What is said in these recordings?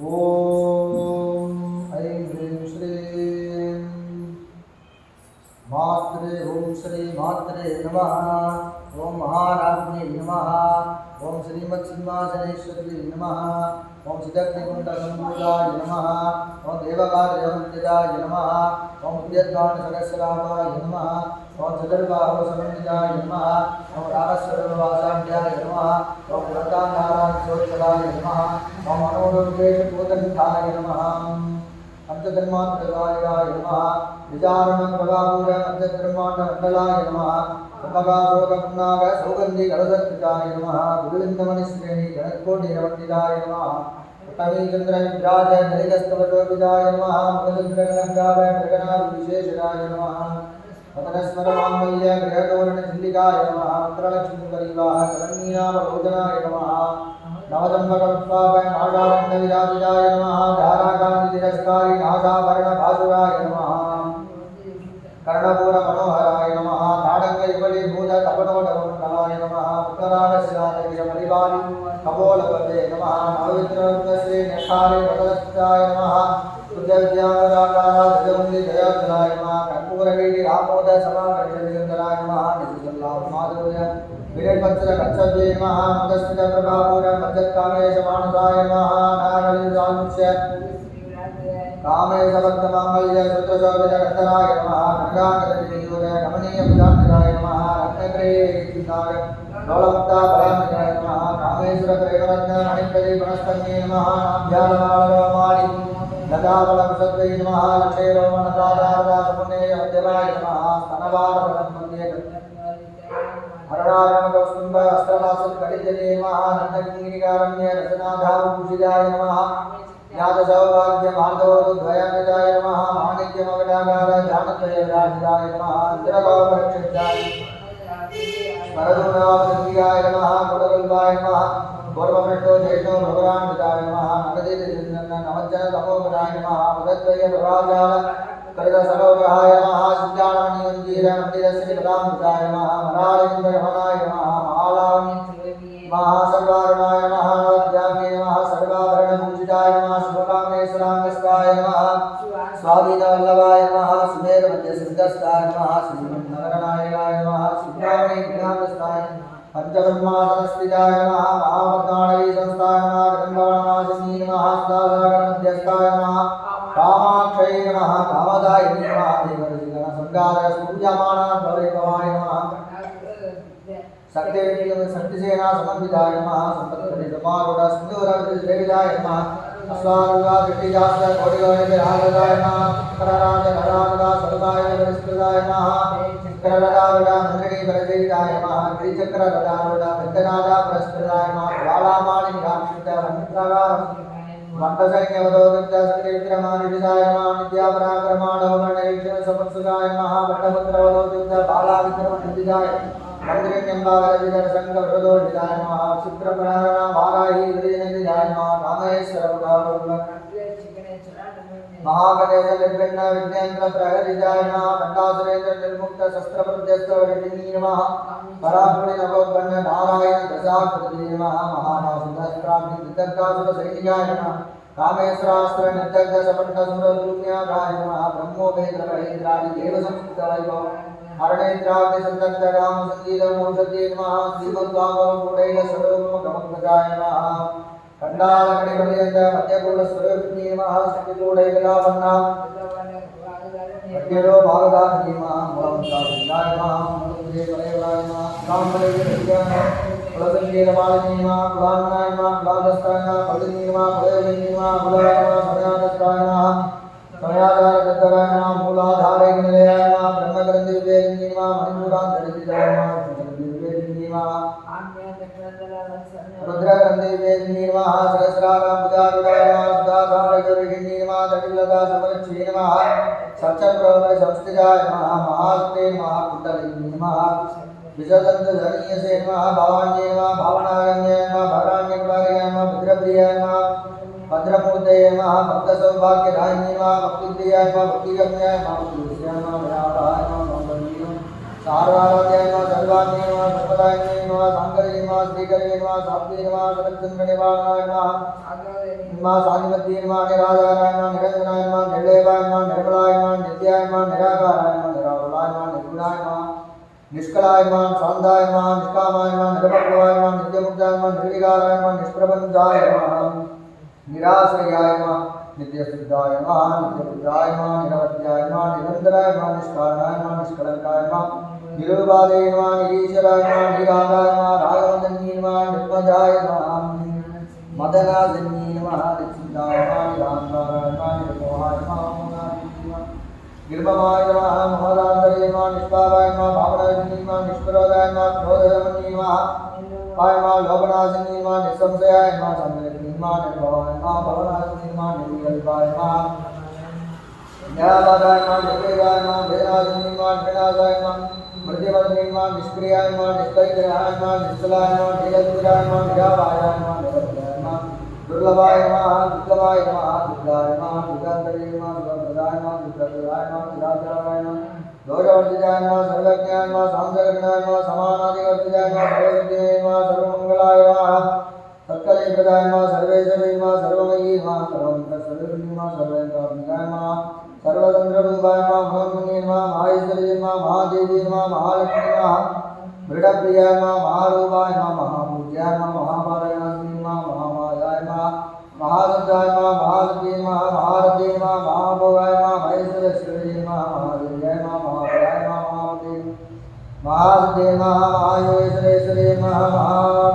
ॐ ऐं ह्रीं श्रीं मात्रे ॐ श्री मात्रे नमः ॐ महाराज्ञे नमः ॐ श्रीमत्सिंहासनेश्वरी नमः ॐ सिद्धग्निकुण्डसम्भूताय नमः ॐ देवकार्यवन्दिताय नमः ஓம் உத்யத்வான சகசிராமாய நம ஓம் சதுர்பாப சமன்விதாய நம ஓம் ராமஸ்வரவாசாண்டியாய நம ஓம் புரதாந்தாராய சோச்சலாய நம ஓம் மனோரோகேஷ பூதனிதாய நம பஞ்சகர்மாண்டவாயாய நம விசாரணம் பகாபூர பஞ்சகர்மாண்ட மண்டலாய நம मुखचन्द्रगणग्राव मृगणाविशेषराय नमः पतनस्मरमाङ्गल्य गृहगौरणचिल्लिकाय नमः मन्त्रलक्ष्मीपरिवाह कलनीनामभोजनाय नमः नवदम्बकपुष्पापय नागारण्यविराजिताय नमः धाराकान्तिरस्कारि नागाभरणभासुराय नमः कर्णपूरमनोहराय नमः नाडङ्गयुगलीभूत तपनोटमण्डलाय नमः उत्तरागशिलादगिरपरिवारि कपोलपदे नमः नवविद्रवश्री नेखारे वदलस्ताय नमः बुद्धविद्यावराकाराजगुण्डि जयाचलाय नमः कर्पूरवीडि रामोद समाकर्षविन्दराय नमः निजसल्लाभमाधुर्य विरपत्र कच्छवे नमः मदस्मित प्रभापूर मज्जत्कामेश मानसाय नमः नागलिजानुष्य कामेशबद्धमाङ्गल्य रुद्रशोभितकर्तराय नमः गङ्गाकरविजूर रमणीयपुजान्तराय नमः रत्नग्रेताय लोलमुक्ता बलान्विताय नमः రామేశ్వరత్రేవరత్నామణిప్రదే పునస్పన్యే నమః నాభ్యాలమాలరామాణి లతావలకుశత్వై నమః లక్షేరోమణతాదారదాపుణ్యే అద్యవాయ నమః స్తనవారపరన్మన్యే హరణారణకౌస్తుంబ అస్త్రవాసం కటిజనే నమః నందకింగిరికారమ్య రచనాధారభూషితాయ నమః జ్ఞాతసౌభాగ్య మార్దవోద్వయాన్యతాయ నమః మాణిక్యమకటాకార स्मरदुनावृद्धियाय नमः कुलकल्पाय नमः पूर्वभ्रष्टो ज्येष्ठो भगवान्विताय नमः नगदिजन्न नवज्जन तमोपदाय नमः पदद्वय प्रभाजाल करितसरोग्रहाय नमः सिद्धाणमणिमन्दिर मन्दिरस्य कदाम्बिकाय नमः मराळिन्दरमणाय नमः महालावणि महासर्वारुणाय नमः नवद्यामे नमः सर्वाभरणभूषिताय नमः शुभकामेश्वराङ्गस्ताय नमः स्वाधीनवल्लभाय नमः सुमेरमध्यसिद्धस्ताय नमः श्रीमन्नगरनायकाय नमः सुब्रह्मण्य పంచబ్రహ్మాసనస్థితాయ నమ మహాపద్మాణవీ సంస్థాయ నమ గంగవనమాసిని నమ హస్తాగరమధ్యస్థాయ నమ కామాక్షయ నమ కామదాయిని నమ దేవరజన సంగార సూర్యమానా భవైభవాయ నమ చక్రరథారుడా వెంకటేశ్వరచేతాయ మహా త్రిచక్రరథారుడా పెద్దనాథా పురస్కృతాయ మహా జ్వాలామాణి రాక్షిత వంశప్రగారం వంటసైన్యవదోదంత సంకీర్తమానిదాయ మహా నిత్యాపరాక్రమాణవమణరీక్షణ సమత్సుదాయ మహా వటపుత్రవదోదంత బాలావిక్రమనిదాయ మందిరంబావరవిధర సంగవృదోషిదాయ మహా శుక్రప్రాణ వారాహి హృదయ నిదాయ మహా రామేశ్వర మహాగణేశ నిర్భిన్న విఘ్నేంద్ర ప్రహరిజాయన ఖండాసురేంద్ర నిర్ముక్త శస్త్రప్రత్యస్థవరిణి నమ. పరాపుణి నవోద్భన్న నారాయణ దశాకృతి నమ మహానాసురాభి నిద్దగ్గాసుర శైలియాయ నమ. కామేశ్వరాస్త్ర నిర్దగ్ధ సపట్ట సురూన్యాయ నమ. బ్రహ్మోపేంద్ర మహేంద్రాది దేవ సంస్కృత వైభవం హరణేంద్రాది నమ. ಕಂಡಾಲಕಡೆಯ ಮಧ್ಯಗೂಢ ಸ್ವರೂಪಿ ನಿಯಮ ಸಕಿಗೂಢ ವಿಲಾಪನ್ನ ಮಧ್ಯರೋ ಭಾಗದಾನ ನಿಯಮ ಮೂಲಮಂತಾದ ವಿಲಾಯಮ ಮೂಲಂಗೆ ವಲಯವಾಯಮ ಕಾಮಲಯ ವಿಜ್ಞಾನ ಕುಲಸಂಗೀತ ಬಾಲ ನಿಯಮ ಕುಲಾಮನಾಯಮ ಕುಲಾದಸ್ಥಾಯನ ಪದ ನಿಯಮ ಕುಲಯ ನಿಯಮ ಕುಲಾಯಮ ಸದಾದಸ್ಥಾಯನ नमः कुलाय नमः समयादस्ताय नमः समयाधारदत्तराय नमः मूलाधारे निलयाय नमः ब्रह्मग्रन्थिविवेकिनी नमः मणिपूरान्तरिताय नमः विवेकिनी नमः रुद्रगन्धिवेदिनी नमः सहस्राराम्बुजारुडाय नमः सुधाधारगुरुगिनी नमः दटिलता समरक्षी नमः सत्यप्रभव संस्थिताय नमः महास्ते नमः नमः विजदन्तधनीयसे नमः भवान्ये नमः भावनारण्ये नमः भराण्यकुलाय नमः भद्रप्रियाय नमः भद्रमूर्तये नमः भक्तसौभाग्यदायिनी नमः, भक्तिप्रियाय नमः भक्तिगम्याय नमः भक्तिविषयाय नमः व्यापाराय नमः सारवाराध्याय नमः सर्वाग्ने नमः सर्वदायिने नमः साङ्कर्ये नमः श्रीकर्ये नमः सात्वे नमः सदक्षन्द्रनिवारणाय नमः नमः साधिपत्ये नमः, निराधाराय नमः, निरञ्जनाय नमः निर्लेपाय नमः निर्मलाय नमः, नित्याय नमः, निराकाराय नमः, निराकुलाय नमः, निर्गुणाय नमः, निष्कलाय नमः, शान्ताय नमः, निष्कामाय नमः निरपक्वाय नमः, नित्यमुक्ताय नमः, निर्विकाराय नमः निष्प्रपञ्चाय नमः। निराश्रयाय नमः नित्यसिद्धाय नमः नित्यबुद्धाय नमः निरवध्याय नमः निरन्तराय नमः निष्कारणाय नमः निष्कलङ्काय नमः निरुपादे नमः निरीश्वराय नमः निराधाय नमः राघवजन्ये नमः निर्मजाय नमः मदनाजन्ये नमः संवेदने नमः निर्भवाय नमः भवनाजन्ये नमः निर्विकल्पाय नमः न्यायाय नमः निर्वेदाय नमः वेदनाजन्ये नमः निर्णादाय नमः मृत्युवन्ये नमः निष्क्रियाय नमः निष्कैग्रहाय नमः निष्कलाय नमः नीलदुराय नमः निरावाय नमः निरवध्याय नमः दुर्लभाय नमः दुर्लभाय नमः दुर्गाय नमः दुर्गान्तरे नमः सुभद्राय नमः दुर्गतराय नमः दुराचाराय नमः दोषवर्जिताय नमः सर्वज्ञाय नमः सांसर्गणाय नमः समानादिवर्जिताय नमः सर्वविद्याय नमः सर्वमङ्गलाय नमः सत्कलेप्रदाय नमः सर्वेश्वरी नमः सर्वमयी नमः सर्वमन्त्र सर्वज्ञ नमः सर्वेन्द्रात्मिकाय नमः सर्वतन्त्ररूपाय नमः महन्मने नमः माहेश्वरी नमः महादेवी नमः महालक्ष्मी नमः मृडप्रियाय नमः महारूपाय नमः महापूज्याय नमः महापारायणास्मी नमः महामायाय नमः महासुद्धाय नमः महासुद्धे नमः महारथे नमः महाभोगाय नमः महेश्वरेश्वरी नमः महादेव्याय नमः महापराय नमः महादेव महासुद्धे नमः महायोगेश्वरेश्वरी नमः महातन्त्राय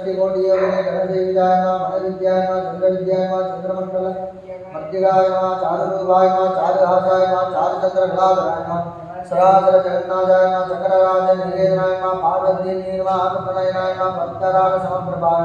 महाचतुष्षष्टिकोटियोगिने गणदेविदाय नमः मनविद्याय नमः चन्द्रविद्याय नमः चन्द्रमण्डल मध्यगाय नमः चारुरूपाय नमः चारुहासाय नमः चारुचन्द्रकलाधराय नमः सरासर जगन्नाथाय नमः चक्रराज निकेतनाय नमः पार्वती नमः कृष्णनयनाय नमः पन्तराग समप्रभाय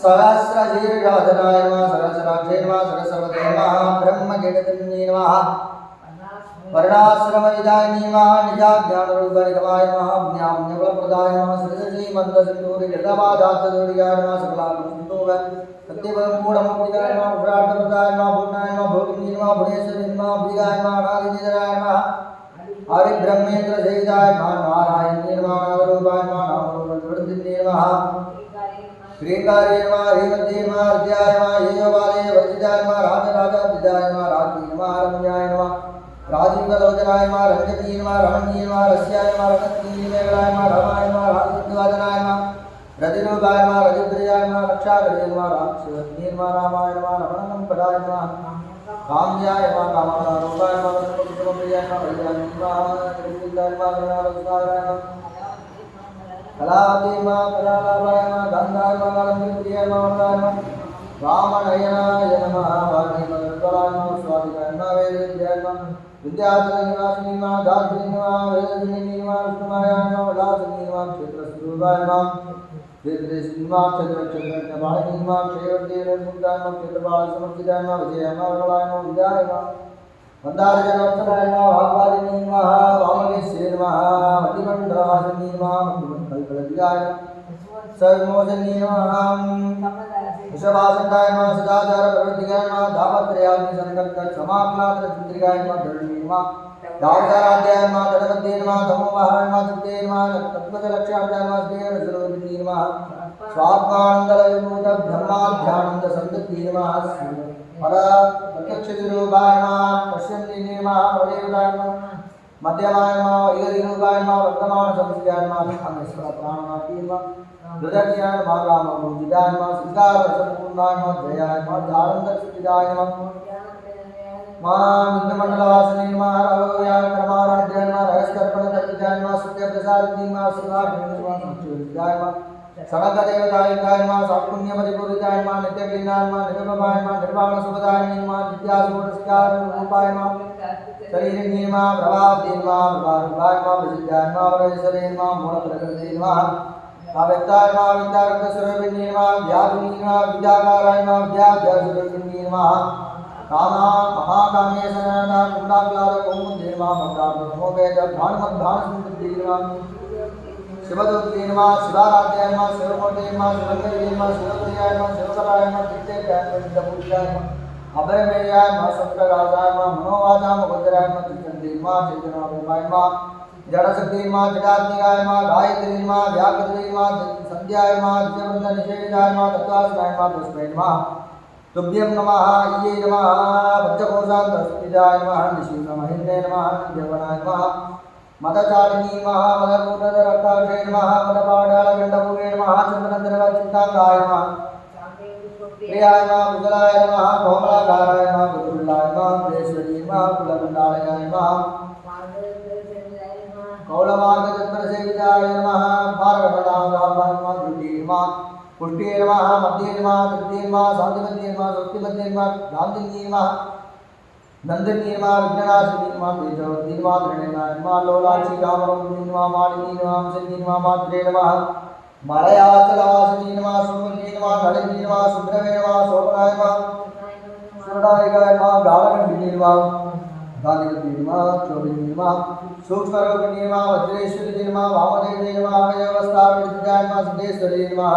सहस्रशीर्षाधनाय नमः सहस्राक्षे नमः सरस्वते नमः ब्रह्मगीतजन्ये नमः। वर्णाश्रमविदाय नमः निजाज्ञानरूपनिगमाय नमः ज्ञानप्रदाय नमः श्रीश्रीमन्तसिन्दूरिकृतमादात्तदूरियाय नमः सकलाकुसुन्दूर सत्यपदमूढमुक्तिकाय नमः पुरार्थप्रदाय नमः पूर्णाय नमः भोगिनी नमः भुवनेश्वरी नमः भीगाय नमः अनादिनिधराय नमः हरिब्रह्मेन्द्र जयिताय नमः नारायणी नमः नमः नामरूपनिवृत्तिने नमः श्रीकारे नमः हरिमते नमः हृदयाय नमः येजोवाले वर्जिताय नमः राजराजाब्दिदाय नमः राज्ञे नमः रम्याय नमः राजीवलोचनाय नमः रञ्जनी नमः रमणीय नमः रस्याय नमः रमणीय मेघलाय नमः रमाय नमः राजसिद्धवादनाय नमः रतिरूपाय नमः रतिप्रियाय नमः रक्षाकरे नमः राक्षसन्ये नमः रामाय नमः रमणनं पदाय नमः काम्याय नमः कामनारूपाय नमः कुटुम्बप्रियाय नमः कल्याणाय नमः निर्विघ्नाय नमः करुणारसाय नमः कलावती मा कलालाभाय नमः गन्धाय नमः गन्धप्रियाय नमः वरदाय नमः वामनयनाय नमः वाणीमगल्पलाय नमः स्वादिकाय नमः वेदविद्याय नमः विद्याचलनिवासिनी नमः दात्रिणी वेदजननी नमः विष्णुमाय नमः सदाचार प्रवृत्तिकाय नमः दापत्रयाग्नि संकल्प समाप्लात्र चित्रिकाय नमः धरणी नमः। दावचाराध्याय नमः गणपते नमः। तमोवाहाय नमः चित्ते नमः। तत्त्वजलक्ष्याध्याय नमः स्नेह स्वरूपिणी नमः। स्वात्मानन्दलविभूत ब्रह्माध्यानन्द सन्तति नमः। पर प्रत्यक्षतिरूपाय नमः पश्यन्ति नमः। वदेवताय नमः मध्यमाय नमः वर्तमान संस्याय अमेश्वर प्राणनाथी नमः रुद्रज्ञाय नमः रामभूजिदाय नमः सिद्धार्थ संपूर्णाय नमः जयाय नमः जालंधर सुविदाय माँ इंद्रमंडलासने नमः रघुया रहस्यर्पण तत्विजाय नमः सत्यप्रसाद नमः शिवाय नमः संचूरिताय नमः सनकदेवताय नमः सापुण्यपरिपूरिताय नमः नित्यक्लीनाय नमः निरुपमाय नमः निर्वाण सुखदाय नमः विद्यासुरस्कार रूपाय नमः शरीर निर्मा प्रभाव निर्मा प्रभाव रूपाय नमः प्रसिद्धाय नमः वरेश्वरे नमः मूल प्रकृति नमः अव्यक्ताय नमः विद्याकृत स्वरूपिणी नमः व्याधिनी नमः विद्याकाराय नमः विद्याध्यासुरपिणी नमः कामा महाकामेशनाना कुंडाग्लाद कोमुद्रे नमः भक्ताभ्रमोपेत भानुमद्भान सुमृद्धि नमः शिवदूते नमः नमः सप्तराजाय नमः मनोवाचाम भद्राय नमः त्रिचन्द्रे नमः चैतन्यरूपाय नमः जडशक्ति नमः जडात्मिकाय नमः गायत्री नमः व्याकृति नमः सन्ध्याय नमः द्विजवृन्द निषेधाय नमः तत्वासनाय नमः पुष्पे नमः तुभ्यं नमः ये नमः नमः निशि नमः हिन्दे नमः जवनाय नमः, मदचारिणी नमः मदपूर्णरक्ताक्षे नमः मदपाडालगण्डभुवे नमः चन्द्रनन्दनवचित्ताङ्गाय नमः। प्रियाय नमः कुशलाय नमः, कोमलाकाराय नमः गुरुकुलाय नमः प्रेश्वरी नमः कुलकुण्डालयाय नमः। कौलमार्गचक्रसेविताय नमः मार्गपदाङ्गाम्बाय नमः द्वितीय नमः, पुष्टिये नमः, मध्ये नमः, तृतीये नमः शान्तिमध्ये नमः स्वस्तिमध्ये नमः गान्धिन्ये नमः नंदिनी नमः विघ्ननाशिनी नमः तेजवती नमः त्रिणेनाय नमः, लोलाक्षी, कामरूपिणी नमः, मालिनी नमः हंसिनी नमः, मात्रे नमः। मलयाचलवासिनी नमः सुमनी नमः नलिनी नमः सुब्रवे नमः शोभनाय नमः सुरदायिकाय नमः गालकण्डिनी नमः गालिवती नमः चोभिनी नमः सूक्ष्मरूपिणी नमः वज्रेश्वरी नमः वामदेवी नमः अवयवस्थापिताय नमः सिद्धेश्वरी नमः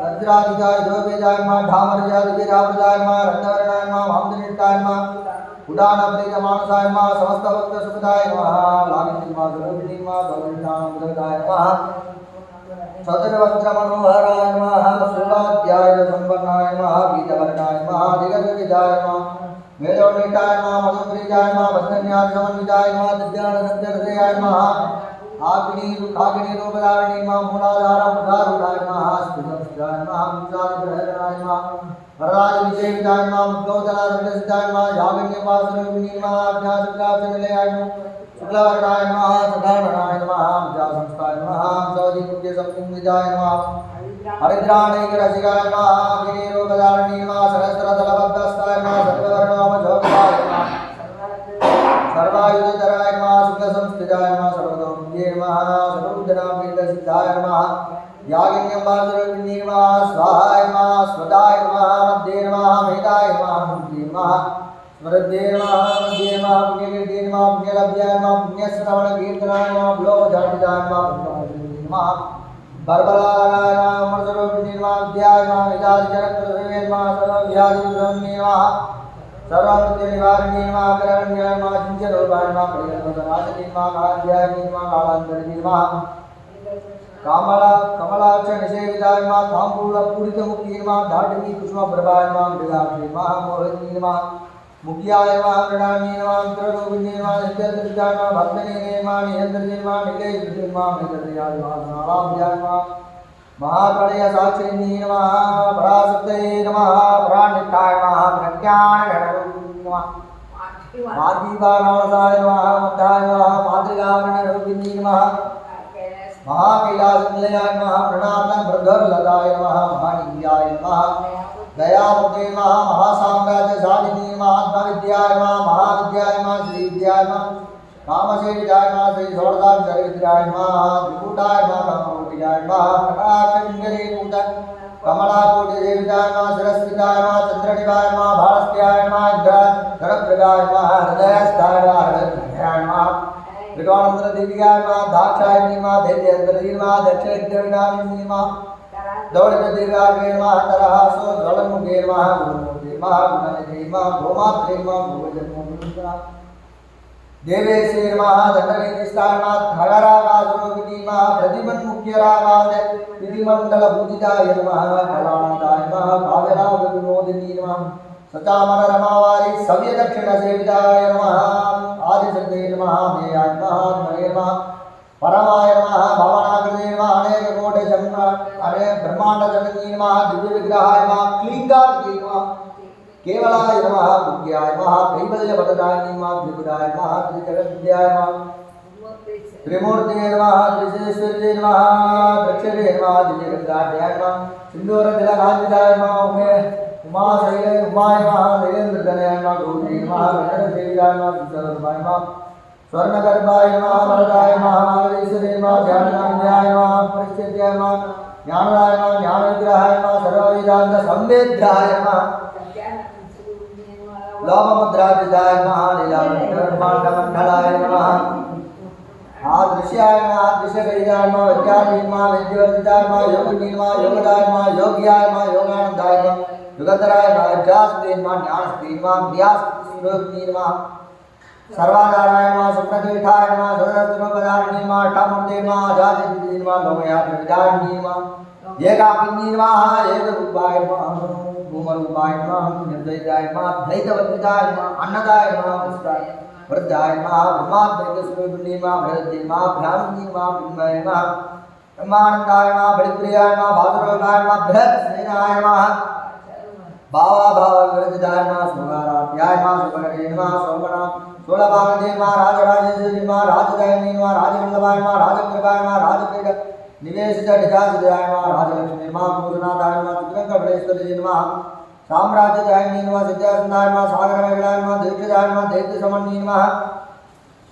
वज्राधिकाय द्रवेदाय नमः धामर्यादिवीरावृताय नमः रक्तवर्णाय नमः वामदनिष्ठाय नमः उडानप्रिय मानसाय नमः समस्त भक्त सुखदाय नमः। लागिनी नमः द्रविणी नमः। गौरीणामृताय नमः। सदरवज्रमनोहराय नमः शूलाध्याय संपन्नाय नमः। गीतवर्णाय नमः। दिगजविदाय नमः। मेलोनिटाय नमः। मधुप्रियाय नमः। वन्दन्याय समन्विताय नमः। दिव्यानन्दहृदयाय नमः। आग्नि आग्नि रूपधारिणी नमः मूलाधार मुखारूढाय नमः स्थितस्थिताय नमः मुद्रादिग्रहणाय नमः वरदाय विजयविदाय नमः मुद्गोदनादिसिद्धाय नमः यागन्यवासरूपिणी नमः अज्ञातप्राप्तनिलयाय नमः शुक्लवर्णाय नमः सदाननाय नमः विद्यासंस्थाय नमः सौदिपुण्यसंविदाय नमः हरिद्राणैकरसिकाय नमः गिरिरूपधारिणी नमः सहस्रदलबद्धस्ताय नमः सर्ववर्णोपशोभिताय नमः सर्वायुधधराय नमः यागिन्यम्बासुरविण्णी नमः स्वाहाय नमः स्वदाय नमः मध्ये नमः मेधाय नमः मुक्ति नमः स्मृध्ये नमः मध्ये नमः पुण्यकीर्ति नमः पुण्यलभ्याय नमः पुण्यश्रवणकीर्तनाय नमः ब्लोजाटिताय नमः पुण्यमोचिनी नमः बर्बलाय नमः अमृतरूपिणी नमः विद्याय नमः विदादिजनकृतवे नमः सर्वव्याधिब्रह्मणे नमः सर्वमृत्युनिवारिणी नमः करण्याय नमः चिञ्चरूपाय नमः परिगणपतनाशिनी नमः काल्याय नमः कालान्तरिणी नमः कामला कमलाक्ष निषेविताय नमः ताम्बूलपूरितमुखी नमः धाटिनी कुसुमप्रभाय नमः मृगाक्षी नमः मोहिनी नमः मुख्याय नमः मृणानी नमः अंतररूपिणी नमः नित्यदृष्टाय नमः भक्तनी नमः नियंत्रणी नमः निलेशुद्धि नमः मैत्रयाय नमः नाराभ्याय नमः महाप्रलय साक्षिणी नमः पराशक्तये नमः परानिष्ठाय नमः। प्रज्ञानगणरूपिणी नमः मार्गीवाराणसाय नमः मद्धाय नमः मातृकावरणरूपिणी नमः। महाकैलासनिलयाय नमः प्रणातन वृद्धर्लदाय नमः महानिव्याय नमः दयामुखे नमः महासाम्राज्यशालिनी नमः आत्मविद्याय नमः महाविद्याय नमः श्रीविद्याय नमः कामसेविताय मा श्री सौरदाचार्याय मा त्रिकूटाय मा कामकोटियाय मा कटाक्षिंगरे पूत कमलाकोटि देविताय मा सरस्वताय मा चंद्रनिवाय मा भारस्त्याय मा धरप्रगाय मा हृदयस्थाय मा हृदयाय मा त्रिकोणंतर देवियाय मा दाक्षायणी मा दैत्यंतरी मा दक्षिणामिनी मा दौड़ित देवाग्रे मा तरः सो ज्वलमुखे मा गुरुमुखे मा गुणनिधे मा गोमात्रे मा भोगजन्मोऽनन्तरा देवेशे नमः दण्डनीतिस्थानात् खगरागासुरोगिनी नमः प्रतिमन्मुख्यरागाद विधिमण्डलपूजिताय नमः कलानन्दाय नमः काव्यरागविनोदिनी नमः सचामररमावारि सव्यदक्षिणसेविताय नमः। आदिशक्ते नमः। नमः नरे नमः परमाय नमः। भवनाकृते नमः। अनेककोटिजन्म अने ब्रह्माण्डजननी नमः। दिव्यविग्रहाय नमः। क्लीङ्गार्ये नमः। केवलाय नमः। बुद्ध्याय नमः। कैवल्यपददाय नमः। त्रिपुराय नमः। त्रिजगद्याय नमः। त्रिमूर्तये नमः। त्रिशेश्वर्ये नमः। दक्षिणे नमः। दिव्यगन्धाढ्याय नमः। सिन्दूरतिलकान्विताय नमः। उमे उमाशैल उमाय नमः शैलेन्द्रधनाय नमः गौरी नमः गणेशदेव्याय नमः विश्वरूपाय नमः स्वर्णगर्भाय नमः वरदाय नमः मागधीश्वरे नमः ध्याननाम्याय नमः परिच्छेद्याय नमः ज्ञानदाय नमः ज्ञानविग्रहाय नमः सर्ववेदान्तसंवेद्याय नमः लोभमुद्राजिताय नमः लीलाब्रह्माण्डमण्डलाय नमः आदृश्याय नमः आदृश्यगैराय नमः विद्यार्थी नमः विद्यावर्जिताय नमः योगिनी नमः योगदाय नमः योग्याय नमः योगानन्दाय नमः युगधराय नमः ज्ञास्ते नमः ज्ञानस्ते नमः व्यासस्वरूपिणी नमः सर्वाधाराय नमः सुप्रतीर्थाय नमः सदस्रोपदारिणी नमः अष्टामूर्ते नमः आजादिति नमः लोमयात्रिविदारिणी नमः एकाकिनी नमः एकरूपाय नमः भूमरूपाय नमः निर्दयिताय नमः द्वैतवर्जिताय नमः अन्नदाय नमः वृष्टाय वृद्धाय नमः ब्रह्माद्वैतस्वरूपिणी नमः बृहद्दे नमः ब्राह्मणी नमः बिम्बाय नमः ब्रह्मानन्दाय नमः बलिप्रियाय नमः भासुरोगाय नमः बृहत्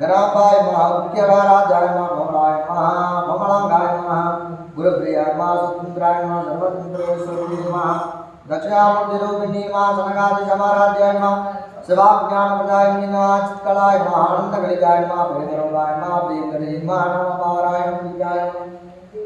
गराबाय महा उत्केवा राजाय मा भमणाय महा भमणाङ्गाय महा गुरुप्रियाय मा सुन्द्राय मा सर्वसुन्द्रेश्वरी महा दक्षिणा मन्दिरो विनी मा सनगादि समाराध्याय मा सेवा ज्ञान प्रदाय निनाच कलाय महानन्द गलिजाय मा प्रेमरोगाय मा विजाय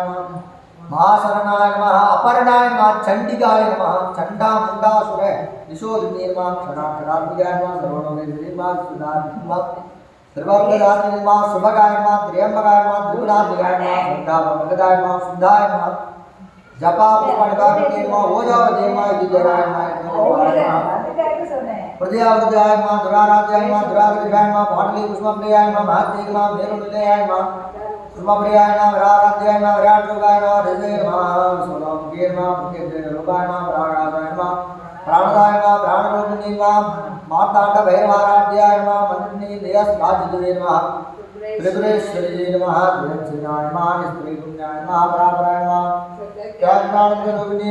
नमः महाशरणाय नमः, अपर्णाय नमः, चण्डिकाय नमः, चण्डामुण्डासुर यशोदिनी नमः क्षणाक्षरात्मिकाय नमः सर्वणोमेश्वरी नमः सुधारिणी नमः सर्वज्ञदात्मिनी नमः त्र्यम्बकाय नमः त्रिगुणात्मिकाय नमः शुद्धात्मकदाय नमः शुद्धाय नमः जपापणिकारिणी नमः ओजावदे नमः विजयाय नमः प्रजावृद्धाय नमः, दुराराध्याय नमः दुराग्रहाय नमः पाटली पुष्पप्रियाय नमः महत्ते नमः मेरुनिलयाय नमः पुष्पप्रियाय नमः विराराध्याय नमः विराटरूपाय नमः हृदय नमः सोलमुखे नमः मुख्यरूपाय नमः प्राणाय नमः प्राणदाय नमः प्राणरूपिणी नमः मार्ताण्ड भैरवाराध्याय नमः मन्त्रिणी देयस्राजिते नमः त्रिपुरेश्वरी नमः त्रियक्षिणाय नमः निस्त्रीपुण्याय नमः परापराय नमः ज्ञानानन्दरूपिणी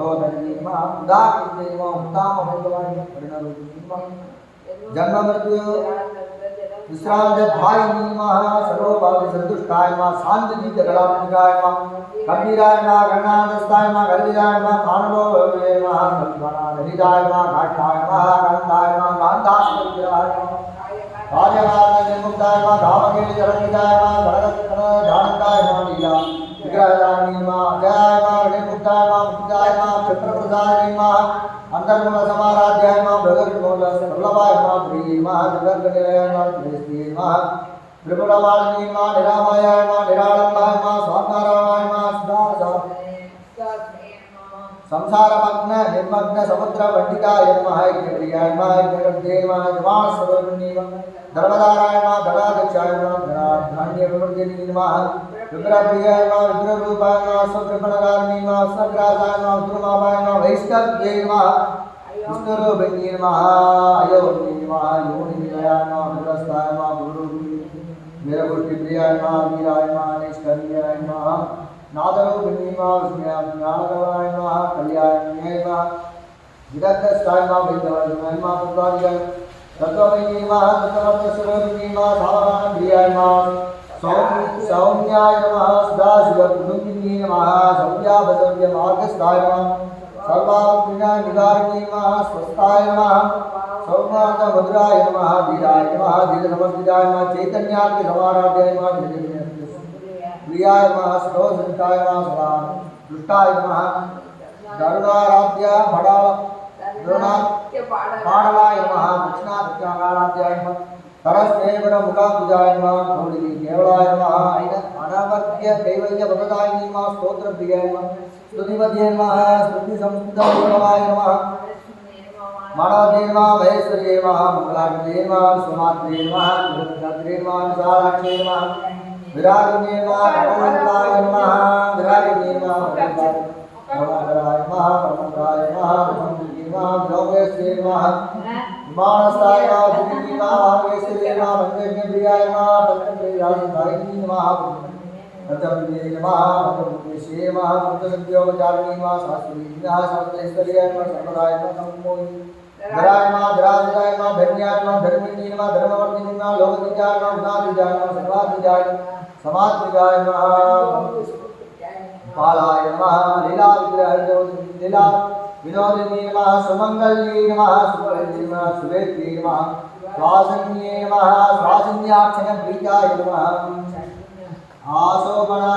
भगवदन्ये नमः उदाकृते नमः उत्तामभैरवाय नमः परिणरूपिणी नमः जन्म मृत्यु विश्रांत भाई नमः सर्वभावि संतुष्टाय नमः शांति जीत कलात्मिकाय नमः कबीराय नमः गणानस्ताय नमः गर्भिराय नमः कानलो नमः सद्गणाधरिताय नमः घाटाय नमः गन्धाय नमः गान्धास्पतिराय नमः कार्यकारण निर्मुक्ताय नमः धामकेल जलनिधाय नमः गणगण ध्यानकाय नमः लीला विग्रहदाय नमः अजयाय नमः निर्मुक्ताय नमः मुक्ताय नमः क्षत्रप्रदाय नमः अंतर्गुण समाराध्याय नमः भगवद्गोल वल्लभाय नमः प्रिय नमः जगद्गणिलय नमः प्रेस्ति नमः त्रिपुरवाणी नमः निरामयाय नमः निरालंबाय नमः स्वात्माराय नमः सुदासा संसारमग्न निर्मग्न समुद्र पंडिताय नमः यज्ञप्रियाय नमः यज्ञगर्भे नमः जमानस्वरूपिणी नमः धर्मदाराय नमः धनाध्यक्षाय नमः धनाधान्य विवर्धिनी नमः विग्रहप्रियाय नमः विग्रहरूपाय नमः स्वकृपणकारिणी नमः स्वग्रासाय नमः दुर्मापाय नमः वैष्णव्ये नमः विष्णुरूपिणी नमः अयोनि नमः योनिनिलयाय नमः दुरस्थाय नमः गुरुरूपिणी वीरपुष्टिप्रियाय नमः वीराय नमः निष्कर्याय नमः नादरूपिणी नमः विज्ञानगवाय नमः कल्याण्याय नमः सौम्याय नमः सदाशिवकुटुम्बिनी नमः सौम्याभसव्य मार्गस्थाय नमः सर्वात्मिना निवारिणी नमः स्वस्थाय नमः सौम्यात मधुराय नमः धीराय नमः धीरसमर्पिताय नमः चैतन्यार्थ समाराध्याय नमः प्रियाय नमः स्रोसंताय नमः सदा दुष्टाय नमः करुणाराध्य बड़ा करुणा पाणवाय नमः दक्षिणादित्याकाराध्याय नमः सरस्मेवर मुखाबुजाय नमः गौरी केवलाय नमः ऐन अनवर्ग्य कैवल्य भगदाय नमः स्तोत्रप्रियाय नमः स्तुतिमध्ये नमः स्तुति संस्कृतवैभवाय नमः मानवते नमः महेश्वर्ये नमः मङ्गलाकृते नमः सुमात्रे नमः दुर्गात्रे नमः विशालाक्षे नमः विरागिने नमः कमलकाय नमः विरागिने नमः कमलाकराय नमः कमलाय नमः ब्रह्ममुखे नमः ब्रह्मेश्वरे नमः विमानस्थाय नमः भूमिके भागेश्वरे नमः पञ्चज्ञप्रियाय नमः पञ्चप्रियाय नमः पञ्चप्रिये नमः पञ्चमुखेशे नमः पञ्चसंयोगचारिणी नमः शास्त्री नमः शास्त्रेश्वर्याय नमः सर्वदाय नमः नमो धराय नमः धराजयाय नमः धन्याय नमः धर्मिणी नमः धर्मवर्तिनी नमः लोकदिजाय नमः गुणादिजाय नमः सर्वादिजाय नमः नमः बालाय नमः लीला विग्रह लीला विनोदिनी नमः सुमङ्गल्ये नमः सुमङ्गल्ये नमः सुवेत्ये नमः। स्वासन्ये नमः स्वासन्याक्षण प्रीताय नमः आसोपणा